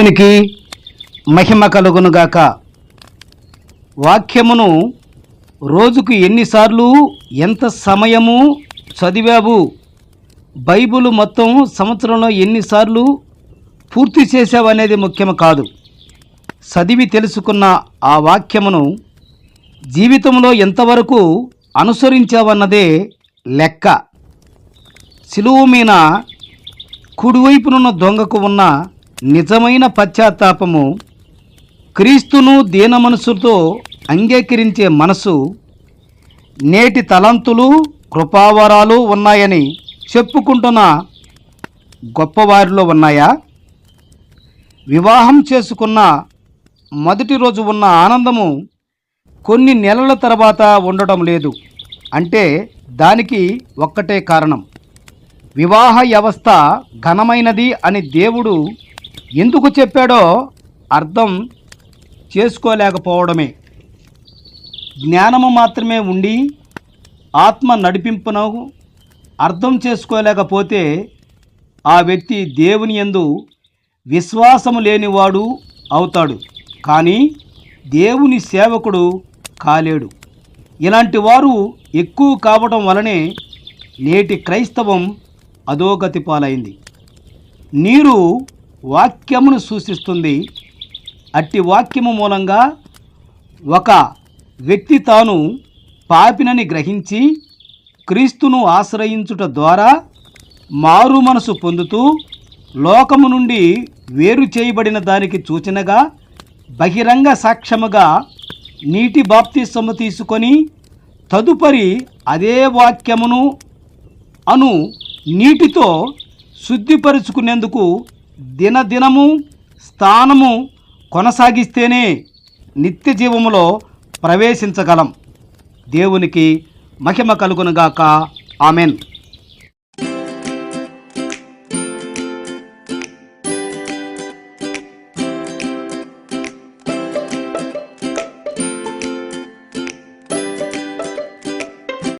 దేవునికి మహిమ కలుగునుగాక. వాక్యమును రోజుకు ఎన్నిసార్లు ఎంత సమయము చదివావు? బైబుల్ మొత్తం సంవత్సరంలో ఎన్నిసార్లు పూర్తి చేసావనేది ముఖ్యం కాదు. చదివి తెలుసుకున్న ఆ వాక్యమును జీవితంలో ఎంతవరకు అనుసరించావన్నదే లెక్క. సిలువు మీద కుడివైపునున్న దొంగకు ఉన్న నిజమైన పశ్చాత్తాపము క్రీస్తును దీన మనసుతో అంగీకరించే మనసు నేటి తలంతులు కృపావరాలు ఉన్నాయని చెప్పుకుంటున్న గొప్పవారిలో ఉన్నాయా? వివాహం చేసుకున్న మొదటి రోజు ఉన్న ఆనందము కొన్ని నెలల తర్వాత ఉండటం లేదు. అంటే దానికి ఒక్కటే కారణం. వివాహ వ్యవస్థ ఘనమైనది అని దేవుడు ఎందుకు చెప్పాడో అర్థం చేసుకోలేకపోవడమే. జ్ఞానము మాత్రమే ఉండి ఆత్మ నడిపింపును అర్థం చేసుకోలేకపోతే ఆ వ్యక్తి దేవుని యందు విశ్వాసము లేనివాడు అవుతాడు. కానీ దేవుని సేవకుడు కాలేడు. ఇలాంటి వారు ఎక్కువ కావడం వలనే నేటి క్రైస్తవం అధోగతి పాలైంది నీరు వాక్యమును సూచిస్తుంది. అట్టి వాక్యము మూలంగా ఒక వ్యక్తి తాను పాపినని గ్రహించి క్రీస్తును ఆశ్రయించుట ద్వారా మారు మనసు పొందుతూ లోకము నుండి వేరు చేయబడిన దానికి సూచనగా బహిరంగ సాక్ష్యముగా నీటి బాప్తిసము తీసుకొని తదుపరి అదే వాక్యమును అను నీటితో శుద్ధిపరుచుకునేందుకు దినదినము స్థానము కొనసాగిస్తేనే నిత్య జీవములో ప్రవేశించగలం. దేవునికి మహిమ కలుగునుగాక. ఆమెన్.